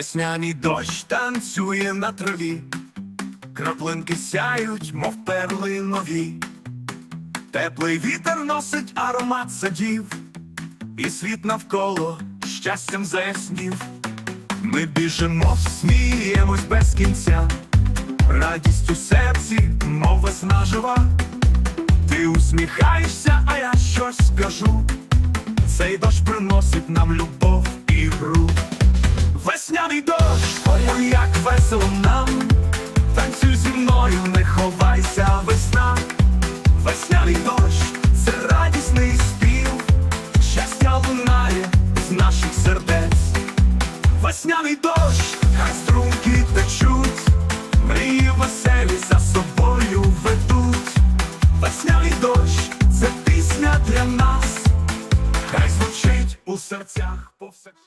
Весняний дощ танцює на траві, краплинки сяють, мов перли нові. Теплий вітер носить аромат садів, і світ навколо щастям заяснів. Ми біжимо, сміємось без кінця, радість у серці, мов весна жива. Ти усміхаєшся, а я щось скажу. Цей дощ приносить нам любов і гру. Весняний дощ, ой, як весело нам. Танцюй зі мною, не ховайся, весна. Весняний дощ, це радісний спів, щастя лунає з наших сердець. Весняний дощ, хай струнки течуть, мрії веселі за собою ведуть. Весняний дощ, це пісня для нас, хай звучить у серцях повсякчас.